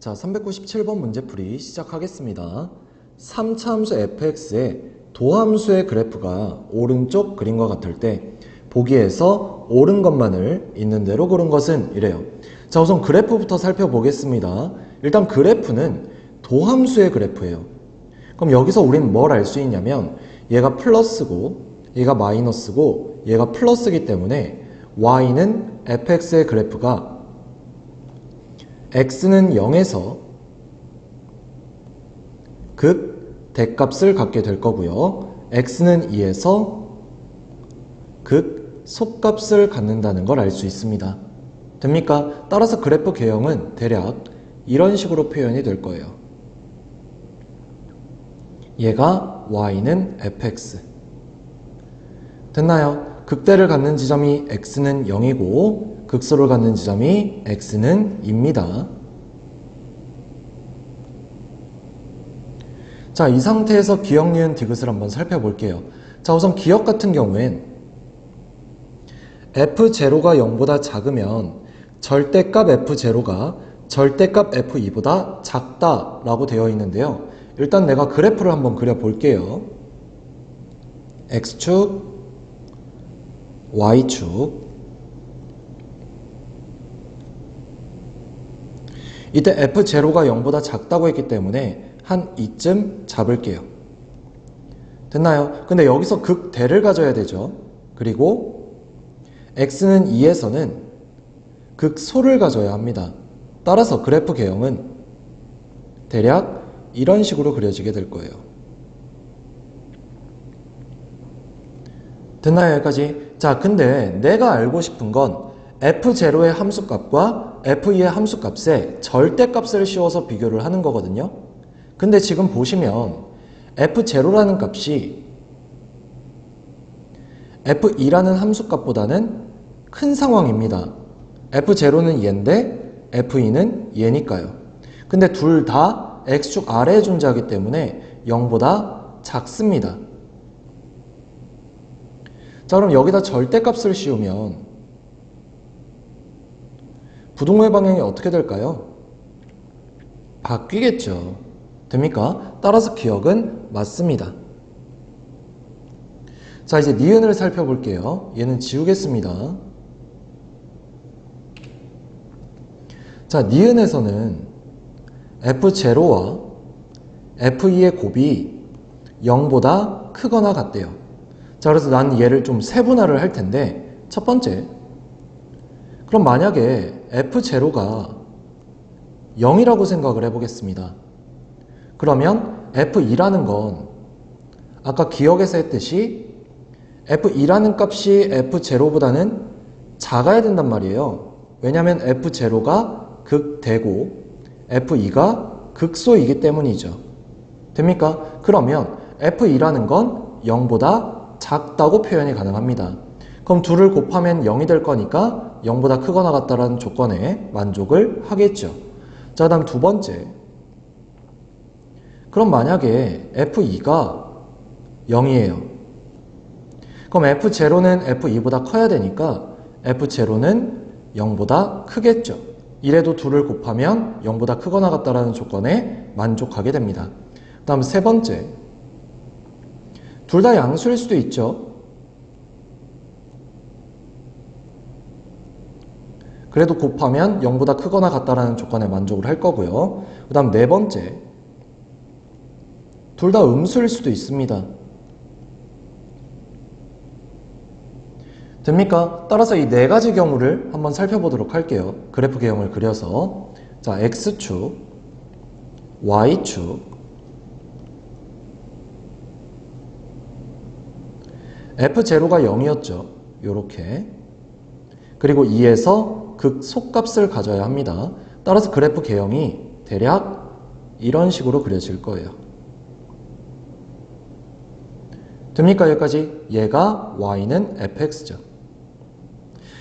자, 397번 문제풀이 시작하겠습니다. 3차 함수 fx의 도함수의 그래프가 오른쪽 그림과 같을 때 보기에서 옳은 것만을 있는 대로 고른 것은 이래요. 자, 우선 그래프부터 살펴보겠습니다. 일단 그래프는 도함수의 그래프예요. 그럼 여기서 우리는 뭘알 수 있냐면 얘가 플러스고 얘가 마이너스고 얘가 플러스기 때문에 y는 fx의 그래프가 x는 0에서 극 대값을 갖게 될 거고요. x는 2에서 극 속값을 갖는다는 걸 알 수 있습니다. 됩니까? 따라서 그래프 개형은 대략 이런 식으로 표현이 될 거예요. 얘가 y는 fx. 됐나요? 극대를 갖는 지점이 x는 0이고 극소를 갖는 지점이 x는 2입니다. 자, 이 상태에서 기억, 니은, 디귿을 한번 살펴볼게요. 자, 우선 기억 같은 경우엔 f0가 0보다 작으면 절대값 f0가 절대값 f2보다 작다라고 되어 있는데요. 일단 내가 그래프를 한번 그려볼게요. x축, y축. 이때 f0가 0보다 작다고 했기 때문에 한 이쯤 잡을게요. 됐나요? 근데 여기서 극대를 가져야 되죠. 그리고 x는 2에서는 극소를 가져야 합니다. 따라서 그래프 개형은 대략 이런 식으로 그려지게 될 거예요. 됐나요? 여기까지? 자, 근데 내가 알고 싶은 건 f0의 함수값과 f2의 함수값에 절대값을 씌워서 비교를 하는 거거든요. 근데 지금 보시면 f0라는 값이 f2라는 함수값보다는 큰 상황입니다. f0는 얘인데 f2는 얘니까요. 근데 둘 다 x축 아래에 존재하기 때문에 0보다 작습니다. 자, 그럼 여기다 절대값을 씌우면 부동의 방향이 어떻게 될까요? 바뀌겠죠. 됩니까? 따라서 기억은 맞습니다. 자, 이제 니은을 살펴볼게요. 얘는 지우겠습니다. 자, 니은에서는 F0와 F2의 곱이 0보다 크거나 같대요. 자, 그래서 난 얘를 좀 세분화를 할 텐데, 첫 번째. 그럼 만약에 F0가 0이라고 생각을 해보겠습니다. 그러면 F2라는 건 아까 기억에서 했듯이 F2라는 값이 F0보다는 작아야 된단 말이에요. 왜냐하면 F0가 극대고 F2가 극소이기 때문이죠. 됩니까? 그러면 F2라는 건 0보다 작다고 표현이 가능합니다. 그럼 둘을 곱하면 0이 될 거니까 0보다 크거나 같다라는 조건에 만족을 하겠죠. 자, 다음 두 번째. 그럼 만약에 F2가 0이에요. 그럼 F0는 F2보다 커야 되니까 F0는 0보다 크겠죠. 이래도 둘을 곱하면 0보다 크거나 같다라는 조건에 만족하게 됩니다. 그 다음 세 번째. 둘 다 양수일 수도 있죠. 그래도 곱하면 0보다 크거나 같다라는 조건에 만족을 할 거고요. 그 다음 네 번째. 둘 다 음수일 수도 있습니다. 됩니까? 따라서 이 네 가지 경우를 한번 살펴보도록 할게요. 그래프 개형을 그려서. 자, X축, Y축, F0가 0이었죠. 요렇게. 그리고 2에서 극속값을 가져야 합니다. 따라서 그래프 개형이 대략 이런 식으로 그려질 거예요. 됩니까? 여기까지? 얘가 y는 fx죠.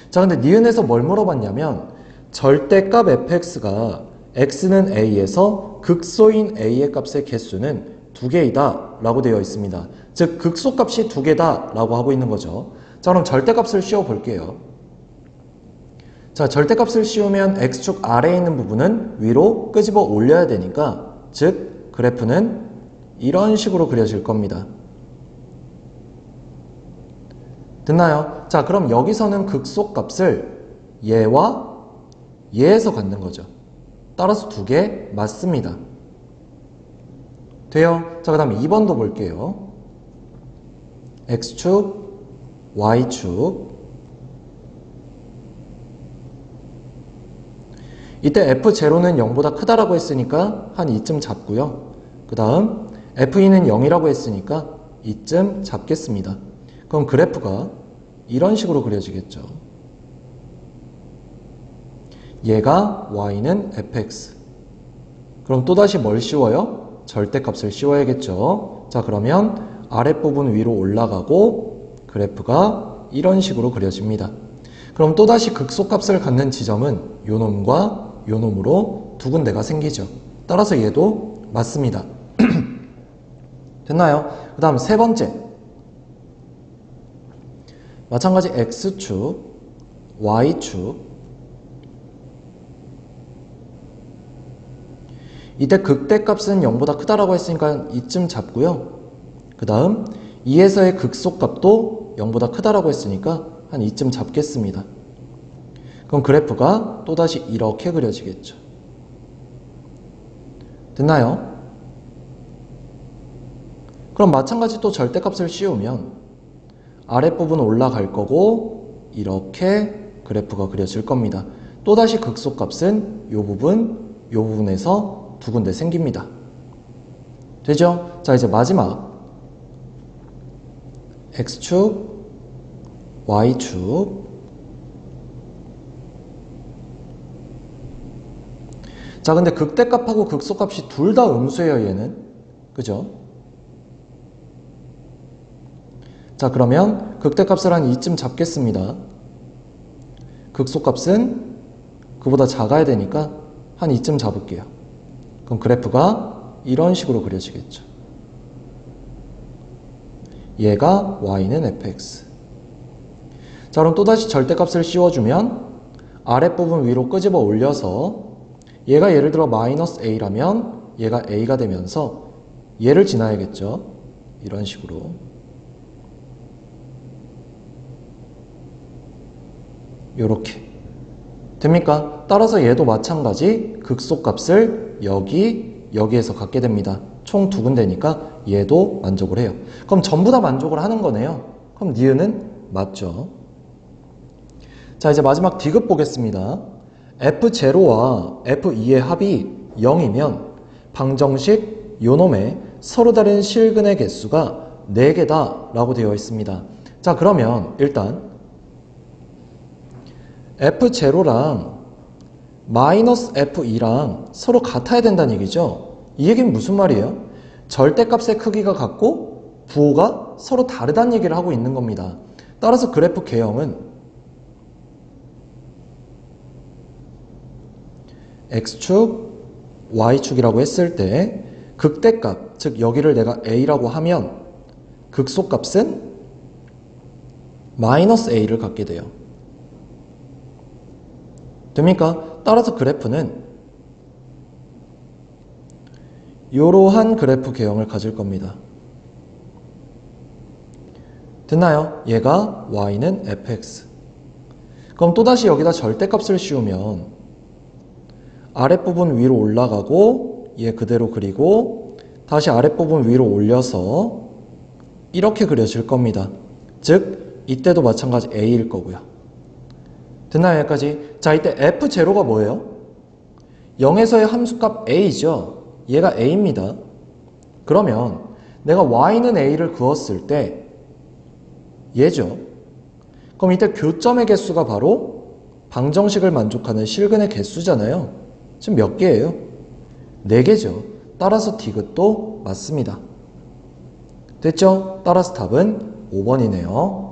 자, 근데 니은에서 뭘 물어봤냐면 절대값 fx가 x는 a에서 극소인 a의 값의 개수는 두 개이다 라고 되어 있습니다. 즉 극소값이 두 개다 라고 하고 있는 거죠. 자, 그럼 절대값을 씌워 볼게요. 자, 절대값을 씌우면 x축 아래에 있는 부분은 위로 끄집어 올려야 되니까 즉 그래프는 이런 식으로 그려질 겁니다. 됐나요? 자, 그럼 여기서는 극소값을 얘와 얘에서 갖는 거죠. 따라서 두 개 맞습니다. 돼요? 자, 그 다음 2번도 볼게요. x축, y축. 이때 f0는 0보다 크다라고 했으니까 한 이쯤 잡고요. 그 다음 f2는 0이라고 했으니까 이쯤 잡겠습니다. 그럼 그래프가 이런 식으로 그려지겠죠. 얘가 y는 fx. 그럼 또다시 뭘 씌워요? 절대값을 씌워야겠죠. 자, 그러면 아랫부분 위로 올라가고 그래프가 이런 식으로 그려집니다. 그럼 또다시 극소값을 갖는 지점은 요 놈과 요 놈으로 두 군데가 생기죠. 따라서 얘도 맞습니다. 됐나요? 그 다음 세 번째. 마찬가지 x축, y축. 이때 극대값은 0보다 크다라고 했으니까 이쯤 잡고요. 그 다음 2에서의 극소값도 0보다 크다라고 했으니까 한 이쯤 잡겠습니다. 그럼 그래프가 또다시 이렇게 그려지겠죠. 됐나요? 그럼 마찬가지 또 절대값을 씌우면 아랫부분 올라갈 거고 이렇게 그래프가 그려질 겁니다. 또다시 극소값은 이 부분, 이 부분에서 두 군데 생깁니다. 되죠? 자, 이제 마지막 x축, y축 자, 근데 극대값하고 극소값이 둘 다 음수예요, 얘는. 그죠? 자, 그러면 극대값을 한 이쯤 잡겠습니다. 극소값은 그보다 작아야 되니까 한 이쯤 잡을게요. 그럼 그래프가 이런 식으로 그려지겠죠. 얘가 y는 fx. 자, 그럼 또다시 절대값을 씌워주면 아랫부분 위로 끄집어 올려서 얘가 예를 들어 마이너스 a라면 얘가 a가 되면서 얘를 지나야겠죠. 이런 식으로. 요렇게. 됩니까? 따라서 얘도 마찬가지 극소값을 여기, 여기에서 갖게 됩니다. 총 두 군데니까 얘도 만족을 해요. 그럼 전부 다 만족을 하는 거네요. 그럼 니은은 맞죠. 자, 이제 마지막 디귿 보겠습니다. F0와 F2의 합이 0이면 방정식 요놈의 서로 다른 실근의 개수가 4개다 라고 되어 있습니다. 자, 그러면 일단 F0랑 마이너스 F2랑 서로 같아야 된다는 얘기죠. 이 얘기는 무슨 말이에요? 절대값의 크기가 같고 부호가 서로 다르다는 얘기를 하고 있는 겁니다. 따라서 그래프 개형은 x축, y축이라고 했을 때 극대값, 즉 여기를 내가 a라고 하면 극소값은 마이너스 a를 갖게 돼요. 됩니까? 따라서 그래프는 이러한 그래프 개형을 가질 겁니다. 됐나요? 얘가 y는 fx. 그럼 또다시 여기다 절대값을 씌우면 아랫부분 위로 올라가고 얘 그대로 그리고 다시 아랫부분 위로 올려서 이렇게 그려질 겁니다. 즉 이때도 마찬가지 a일 거고요. 됐나요 여기까지? 자 이때 f0가 뭐예요? 0에서의 함수값 a죠. 얘가 a입니다. 그러면 내가 y는 a를 그었을 때 얘죠. 그럼 이때 교점의 개수가 바로 방정식을 만족하는 실근의 개수잖아요. 지금 몇 개예요? 4개죠. 따라서 디귿도 맞습니다. 됐죠? 따라서 답은 5번이네요.